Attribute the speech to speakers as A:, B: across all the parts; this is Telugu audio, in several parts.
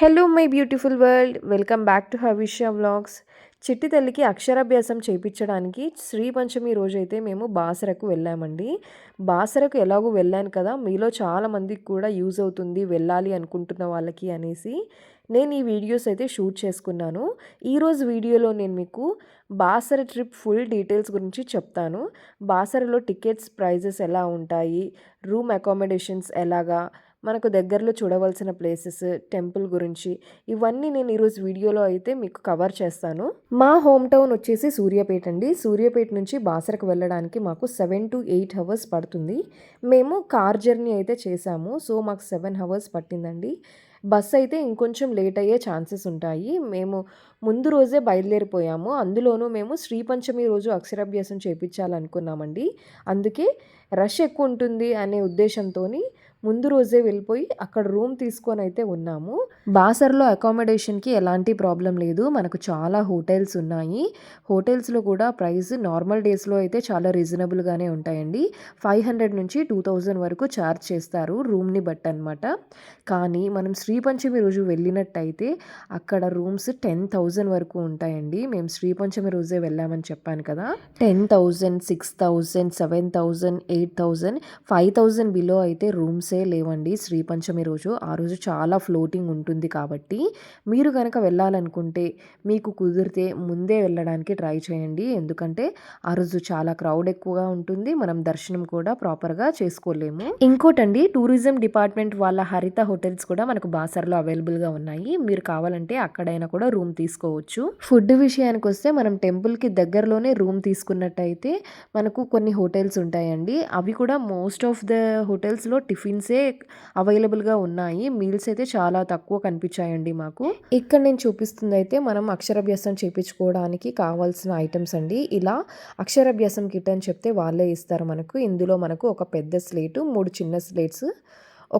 A: Hello my beautiful world welcome back to Havishya vlogs చిట్టి తల్లికి అక్షరాభ్యాసం చేయించడానికి శ్రీ పంచమి రోజైతే మేము బాసరకు వెళ్ళామండి. బాసరకు ఎలాగో వెళ్ళాను కదా మీలో చాలా మందికి కూడా యూజ్ అవుతుంది వెళ్ళాలి అనుకుంటున్న వాళ్ళకి అనేసి నేను ఈ వీడియోస్ అయితే షూట్ చేసుకున్నాను. ఈరోజు వీడియోలో నేను మీకు బాసర ట్రిప్ ఫుల్ డీటెయిల్స్ గురించి చెప్తాను. బాసరలో టికెట్స్ ప్రైజెస్ ఎలా ఉంటాయి? రూమ్ అకామిడేషన్స్ ఎలాగా? మనకు దగ్గరలో చూడవలసిన ప్లేసెస్ టెంపుల్ గురించి ఇవన్నీ నేను ఈరోజు వీడియోలో అయితే మీకు కవర్ చేస్తాను. మా హోమ్ టౌన్ వచ్చేసి సూర్యాపేట అండి. సూర్యాపేట నుంచి బాసరకు వెళ్ళడానికి మాకు సెవెన్ టు ఎయిట్ అవర్స్ పడుతుంది. మేము కార్ జర్నీ అయితే చేసాము. సో మాకు సెవెన్ అవర్స్ పట్టిందండి. బస్ అయితే ఇంకొంచెం లేట్ అయ్యే ఛాన్సెస్ ఉంటాయి. మేము ముందు రోజే బయలుదేరిపోయాము. అందులోనూ మేము శ్రీపంచమి రోజు అక్షరాభ్యాసం చేయించాలనుకున్నామండి అందుకే రష్ ఎక్కువ ఉంటుంది అనే ఉద్దేశంతో ముందు రోజే వెళ్ళిపోయి అక్కడ రూమ్ తీసుకొని అయితే ఉన్నాము. బాసర్లో అకామిడేషన్కి ఎలాంటి ప్రాబ్లం లేదు. మనకు చాలా హోటల్స్ ఉన్నాయి. హోటల్స్లో కూడా ప్రైస్ నార్మల్ డేస్లో అయితే చాలా రీజనబుల్గానే ఉంటాయండి. ఫైవ్ హండ్రెడ్ నుంచి టూ థౌజండ్ వరకు ఛార్జ్ చేస్తారు రూమ్ని బట్టి అనమాట కానీ మనం శ్రీపంచమి రోజు వెళ్ళినట్టయితే అక్కడ రూమ్స్ టెన్ థౌజండ్ వరకు ఉంటాయండి. మేము శ్రీపంచమి రోజే వెళ్ళామని చెప్పాను కదా. Ten thousand six thousand seven thousand eight thousand five thousand below అయితే రూమ్స్ రూమ్సే లేవండి. శ్రీ పంచమి రోజు. ఆ రోజు చాలా ఫ్లోటింగ్ ఉంటుంది కాబట్టి మీరు కనుక వెళ్ళాలనుకుంటే మీకు కుదిరితే ముందే వెళ్ళడానికి ట్రై చేయండి. ఎందుకంటే ఆ రోజు చాలా క్రౌడ్ ఎక్కువగా ఉంటుంది. మనం దర్శనం కూడా ప్రాపర్గా చేసుకోలేము. ఇంకోటండి టూరిజం డిపార్ట్మెంట్ వాళ్ళ హరిత హోటల్స్ కూడా మనకు బాసర్లో అవైలబుల్గా ఉన్నాయి. మీరు కావాలంటే అక్కడైనా కూడా రూమ్ తీసుకోవచ్చు. ఫుడ్ విషయానికి వస్తే మనం టెంపుల్కి దగ్గరలోనే రూమ్ తీసుకున్నట్టయితే మనకు కొన్ని హోటల్స్ ఉంటాయండి. అవి కూడా మోస్ట్ ఆఫ్ ద హోటల్స్లో టిఫిన్ టిఫిన్సే అవైలబుల్గా ఉన్నాయి. మీల్స్ అయితే చాలా తక్కువ కనిపించాయండి మాకు. ఇక్కడ నేను చూపిస్తుంది అయితే మనం అక్షరాభ్యాసం చేయించుకోవడానికి కావాల్సిన ఐటమ్స్ అండి. ఇలా అక్షరాభ్యాసం కిట్ అని చెప్తే వాళ్ళే ఇస్తారు మనకు. ఇందులో మనకు ఒక పెద్ద స్లేటు మూడు చిన్న స్లేట్స్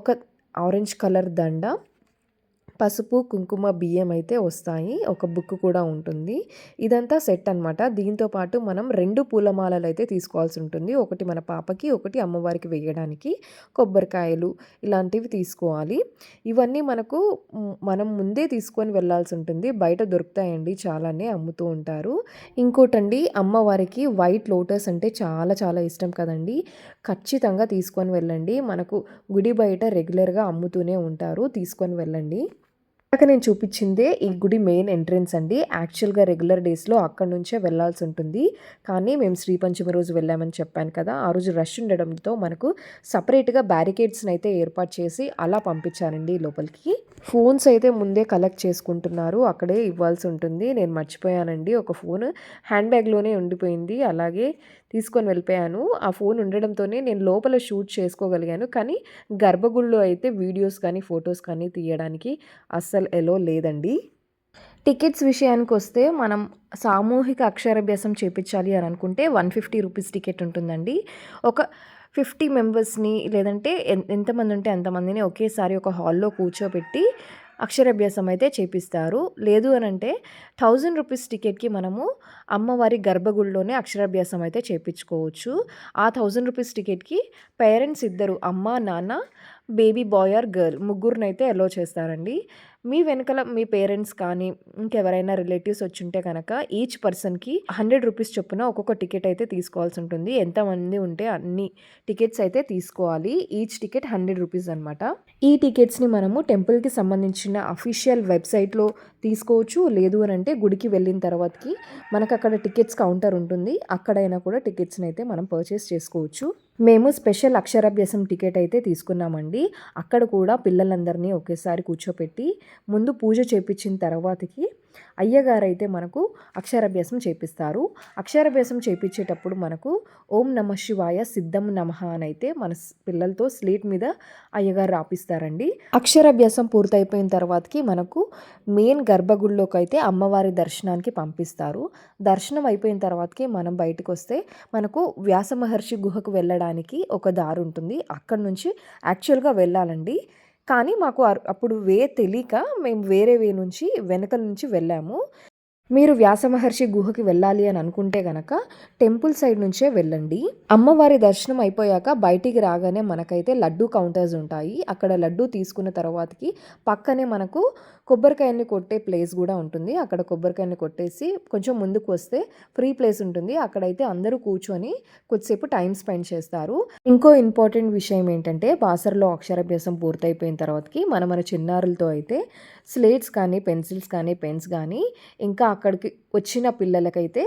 A: ఒక ఆరెంజ్ కలర్ దండ పసుపు కుంకుమ బియ్యం అయితే వస్తాయి. ఒక బుక్ కూడా ఉంటుంది. ఇదంతా సెట్ అనమాట దీంతో పాటు మనం రెండు పూలమాలలు అయితే తీసుకోవాల్సి ఉంటుంది. ఒకటి మన పాపకి ఒకటి అమ్మవారికి వేయడానికి. కొబ్బరికాయలు ఇలాంటివి తీసుకోవాలి. ఇవన్నీ మనకు మనం ముందే తీసుకొని వెళ్ళాల్సి ఉంటుంది. బయట దొరుకుతాయండి. చాలానే అమ్ముతూ ఉంటారు. ఇంకోటండి అమ్మవారికి వైట్ లోటస్ అంటే చాలా చాలా ఇష్టం కదండి. ఖచ్చితంగా తీసుకొని వెళ్ళండి. మనకు గుడి బయట రెగ్యులర్గా అమ్ముతూనే ఉంటారు. తీసుకొని వెళ్ళండి. ఇందాక నేను చూపించిందే ఈ గుడి మెయిన్ ఎంట్రన్స్ అండి. యాక్చువల్గా రెగ్యులర్ డేస్లో అక్కడ నుంచే వెళ్ళాల్సి ఉంటుంది. కానీ మేము శ్రీపంచమి రోజు వెళ్ళామని చెప్పాను కదా ఆ రోజు రష్ ఉండడంతో మనకు సపరేట్గా బ్యారికేడ్స్ని అయితే ఏర్పాటు చేసి అలా పంపించానండి లోపలికి. ఫోన్స్ అయితే ముందే కలెక్ట్ చేసుకుంటున్నారు అక్కడే ఇవ్వాల్సి ఉంటుంది. నేను మర్చిపోయానండి ఒక ఫోన్ హ్యాండ్ బ్యాగ్లోనే ఉండిపోయింది. అలాగే తీసుకొని వెళ్ళిపోయాను. ఆ ఫోన్ ఉండడంతోనే నేను లోపల షూట్ చేసుకోగలిగాను. కానీ గర్భగుడిలో అయితే వీడియోస్ కానీ ఫొటోస్ కానీ తీయడానికి అస్సలు ఎలో లేదండి. టికెట్స్ విషయానికి వస్తే మనం సామూహిక అక్షరాభ్యాసం చేపించాలి అని అనుకుంటే వన్ ఫిఫ్టీ రూపీస్ టికెట్ ఉంటుందండి. ఒక ఫిఫ్టీ మెంబర్స్ని లేదంటే ఎంతమంది ఉంటే అంతమందిని ఒకేసారి ఒక హాల్లో కూర్చోబెట్టి అక్షరాభ్యాసం అయితే చేపిస్తారు. లేదు అని అంటే థౌజండ్ రూపీస్ టికెట్కి మనము అమ్మవారి గర్భగుడిలోనే అక్షరాభ్యాసం అయితే చేపించుకోవచ్చు. ఆ థౌజండ్ రూపీస్ టికెట్కి పేరెంట్స్ ఇద్దరు అమ్మ నాన్న బేబీ బాయ్ ఆర్ గర్ల్ ముగ్గురినైతే అలో చేస్తారండి. మీ వెనకాల మీ పేరెంట్స్ కానీ ఇంకెవరైనా రిలేటివ్స్ వచ్చి ఉంటే కనుక ఈచ్ పర్సన్కి హండ్రెడ్ రూపీస్ చొప్పున ఒక్కొక్క టికెట్ అయితే తీసుకోవాల్సి ఉంటుంది. ఎంతమంది ఉంటే అన్ని టికెట్స్ అయితే తీసుకోవాలి. ఈచ్ టికెట్ హండ్రెడ్ రూపీస్ అనమాట ఈ టికెట్స్ని మనము టెంపుల్కి సంబంధించిన అఫీషియల్ వెబ్సైట్లో తీసుకోవచ్చు. లేదు అని అంటే గుడికి వెళ్ళిన తర్వాతకి మనకు అక్కడ టికెట్స్ కౌంటర్ ఉంటుంది. అక్కడైనా కూడా టికెట్స్ని అయితే మనం పర్చేస్ చేసుకోవచ్చు. మేము స్పెషల్ అక్షరాభ్యాసం టికెట్ అయితే తీసుకున్నామండి. అక్కడ కూడా పిల్లలందరినీ ఒకేసారి కూర్చోపెట్టి ముందు పూజ చేపించిన తర్వాతకి అయ్యగారైతే మనకు అక్షరాభ్యాసం చేపిస్తారు. అక్షరాభ్యాసం చేపించేటప్పుడు మనకు ఓం నమ శివాయ సిద్ధం నమ అని అయితే మన పిల్లలతో స్లేట్ మీద అయ్యగారు రాపిస్తారండి. అక్షరాభ్యాసం పూర్తయిపోయిన తర్వాతకి మనకు మెయిన్ గర్భగుడిలోకి అయితే అమ్మవారి దర్శనానికి పంపిస్తారు. దర్శనం అయిపోయిన తర్వాతకి మనం బయటకు వస్తే మనకు వ్యాస మహర్షి గుహకు వెళ్ళడానికి ఒక దారి ఉంటుంది. అక్కడ నుంచి యాక్చువల్గా వెళ్ళాలండి. కానీ మాకు అప్పుడు వే తెలియక మేము వేరే వే నుంచి వెనక నుంచి వెళ్ళాము. మీరు వ్యాస మహర్షి గుహకి వెళ్ళాలి అని అనుకుంటే గనక టెంపుల్ సైడ్ నుంచే వెళ్ళండి. అమ్మవారి దర్శనం అయిపోయాక బయటికి రాగానే మనకైతే లడ్డూ కౌంటర్స్ ఉంటాయి. అక్కడ లడ్డూ తీసుకున్న తర్వాతకి పక్కనే మనకు కొబ్బరికాయని కొట్టే ప్లేస్ కూడా ఉంటుంది. అక్కడ కొబ్బరికాయని కొట్టేసి కొంచెం ముందుకు వస్తే ఫ్రీ ప్లేస్ ఉంటుంది. అక్కడైతే అందరూ కూర్చొని కొద్దిసేపు టైం స్పెండ్ చేస్తారు. ఇంకో ఇంపార్టెంట్ విషయం ఏంటంటే బాసర్లో అక్షరాభ్యాసం పూర్తయిపోయిన తర్వాతకి మన మన చిన్నారులతో అయితే స్లేట్స్ కానీ పెన్సిల్స్ కానీ పెన్స్ కానీ ఇంకా అక్కడికి వచ్చిన పిల్లలకైతే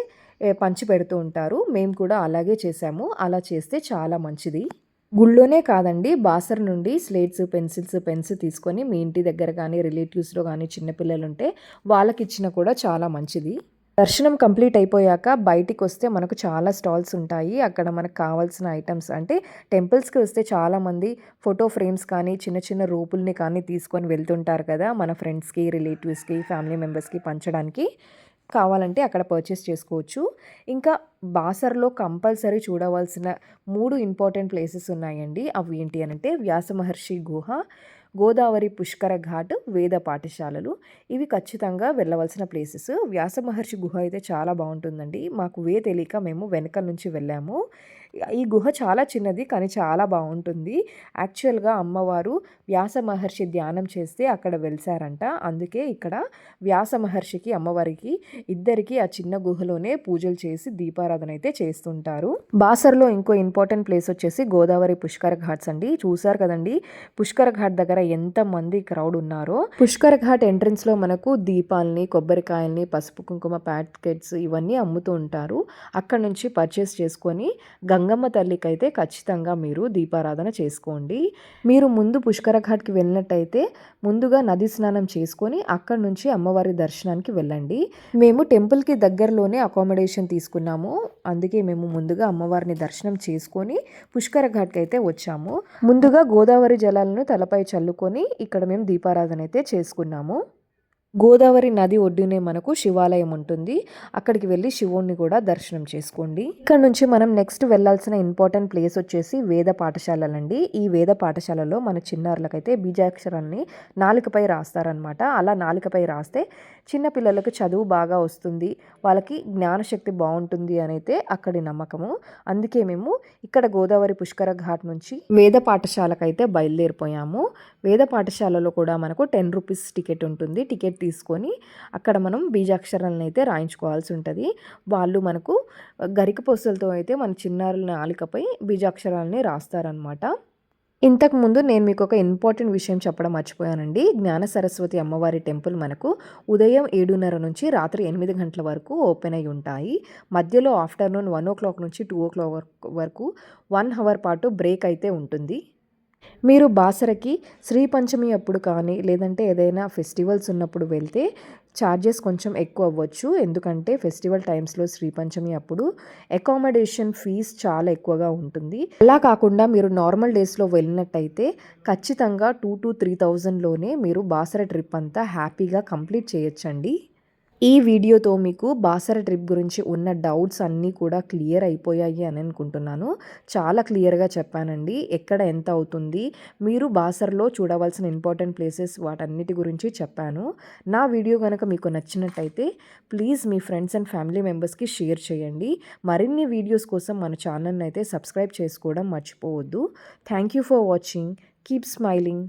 A: పంచి పెడుతూ ఉంటారు. మేము కూడా అలాగే చేసాము అలా చేస్తే చాలా మంచిది. గుళ్ళోనే కాదండి బాసర్ నుండి స్లేట్స్ పెన్సిల్స్ పెన్స్ తీసుకొని మీ ఇంటి దగ్గర కానీ రిలేటివ్స్లో కానీ చిన్నపిల్లలు ఉంటే వాళ్ళకి ఇచ్చిన కూడా చాలా మంచిది. దర్శనం కంప్లీట్ అయిపోయాక బయటికి వస్తే మనకు చాలా స్టాల్స్ ఉంటాయి. అక్కడ మనకు కావాల్సిన ఐటమ్స్ అంటే టెంపుల్స్కి వస్తే చాలామంది ఫోటో ఫ్రేమ్స్ కానీ చిన్న చిన్న రూపుల్ని కానీ తీసుకొని వెళ్తుంటారు కదా మన ఫ్రెండ్స్కి రిలేటివ్స్కి ఫ్యామిలీ మెంబర్స్కి పంచడానికి. కావాలంటే అక్కడ పర్చేస్ చేసుకోవచ్చు. ఇంకా బాసర్లో కంపల్సరీ చూడవలసిన మూడు ఇంపార్టెంట్ ప్లేసెస్ ఉన్నాయండి. అవి ఏంటి అని అంటే వ్యాస మహర్షి గుహ గోదావరి పుష్కర ఘాట్ వేద పాఠశాలలు. ఇవి ఖచ్చితంగా వెళ్ళవలసిన ప్లేసెస్. వ్యాస మహర్షి గుహ అయితే చాలా బాగుంటుందండి. మాకు వే తెలియక మేము వెనక నుంచి వెళ్ళాము. ఈ గుహ చాలా చిన్నది కానీ చాలా బాగుంటుంది. యాక్చువల్గా అమ్మవారు వ్యాస మహర్షి ధ్యానం చేస్తే అక్కడ వెలిసారంట. అందుకే ఇక్కడ వ్యాస మహర్షికి అమ్మవారికి ఇద్దరికి ఆ చిన్న గుహలోనే పూజలు చేసి దీపారాధన అయితే చేస్తుంటారు. బాసర్లో ఇంకో ఇంపార్టెంట్ ప్లేస్ వచ్చేసి గోదావరి పుష్కర ఘాట్స్ అండి. చూసారు కదండి పుష్కర ఘాట్ దగ్గర ఎంత మంది క్రౌడ్ ఉన్నారో. పుష్కర ఘాట్ ఎంట్రన్స్లో మనకు దీపాలని కొబ్బరికాయల్ని పసుపు కుంకుమ ప్యాకెట్స్ ఇవన్నీ అమ్ముతూ ఉంటారు. అక్కడ నుంచి పర్చేస్ చేసుకొని గంగమ్మ తల్లికి అయితే ఖచ్చితంగా మీరు దీపారాధన చేసుకోండి. మీరు ముందు పుష్కర ఘాట్కి వెళ్ళినట్టయితే ముందుగా నది స్నానం చేసుకొని అక్కడ నుంచి అమ్మవారి దర్శనానికి వెళ్ళండి. మేము టెంపుల్కి దగ్గరలోనే అకామిడేషన్ తీసుకున్నాము. అందుకే మేము ముందుగా అమ్మవారిని దర్శనం చేసుకొని పుష్కర ఘాట్కి అయితే వచ్చాము. ముందుగా గోదావరి జలాలను తలపై చల్లుకొని ఇక్కడ మేము దీపారాధన అయితే చేసుకున్నాము. గోదావరి నది ఒడ్డునే మనకు శివాలయం ఉంటుంది. అక్కడికి వెళ్ళి శివుణ్ణి కూడా దర్శనం చేసుకోండి. ఇక్కడ నుంచి మనం నెక్స్ట్ వెళ్ళాల్సిన ఇంపార్టెంట్ ప్లేస్ వచ్చేసి వేద పాఠశాలలండి. ఈ వేద పాఠశాలలో మన చిన్నారులకైతే బీజాక్షరాన్ని నాలుకపై రాస్తారనమాట అలా నాలుకపై రాస్తే చిన్న పిల్లలకు చదువు బాగా వస్తుంది వాళ్ళకి జ్ఞానశక్తి బాగుంటుంది అని అయితే అక్కడి నమ్మకము. అందుకే మేము ఇక్కడ గోదావరి పుష్కర ఘాట్ నుంచి వేద పాఠశాలకైతే బయలుదేరిపోయాము. వేద పాఠశాలలో కూడా మనకు టెన్ రూపీస్ టికెట్ ఉంటుంది. టికెట్ తీసుకొని అక్కడ మనం బీజాక్షరాలను అయితే రాయించుకోవాల్సి ఉంటుంది. వాళ్ళు మనకు గరిక పొసలతో అయితే మన చిన్నారుల నాలికపై బీజాక్షరాలని రాస్తారనమాట ఇంతకు ముందు నేను మీకు ఒక ఇంపార్టెంట్ విషయం చెప్పడం మర్చిపోయానండి. జ్ఞాన సరస్వతి అమ్మవారి టెంపుల్ మనకు ఉదయం ఏడున్నర నుంచి రాత్రి ఎనిమిది గంటల వరకు ఓపెన్ అయి ఉంటాయి. మధ్యలో ఆఫ్టర్నూన్ వన్ ఓ క్లాక్ నుంచి టూ ఓ క్లాక్ వరకు వన్ అవర్ పాటు బ్రేక్ అయితే ఉంటుంది. మీరు బాసరకి శ్రీ పంచమి అప్పుడు కానీ లేదంటే ఏదైనా ఫెస్టివల్స్ ఉన్నప్పుడు వెళ్తే ఛార్జెస్ కొంచెం ఎక్కువ అవ్వచ్చు. ఎందుకంటే ఫెస్టివల్ టైమ్స్లో శ్రీ పంచమి అప్పుడు అకామిడేషన్ ఫీజ్ చాలా ఎక్కువగా ఉంటుంది. అలా కాకుండా మీరు నార్మల్ డేస్లో వెళ్ళినట్టయితే ఖచ్చితంగా టూ టు త్రీ థౌజండ్లోనే మీరు బాసర ట్రిప్ అంతా హ్యాపీగా కంప్లీట్ చేయొచ్చండి. ఈ వీడియోతో మీకు బాసర ట్రిప్ గురించి ఉన్న డౌట్స్ అన్నీ కూడా క్లియర్ అయిపోయాయి అని అనుకుంటున్నాను. చాలా క్లియర్గా చెప్పానండి. ఎక్కడ ఎంత అవుతుంది? మీరు బాసర్లో చూడవలసిన ఇంపార్టెంట్ ప్లేసెస్ వాటన్నిటి గురించి చెప్పాను. నా వీడియో కనుక మీకు నచ్చినట్టయితే ప్లీజ్ మీ ఫ్రెండ్స్ అండ్ ఫ్యామిలీ మెంబర్స్కి షేర్ చేయండి. మరిన్ని వీడియోస్ కోసం మన ఛానల్ని అయితే సబ్స్క్రైబ్ చేసుకోవడం మర్చిపోవద్దు. Thank you for watching. Keep smiling.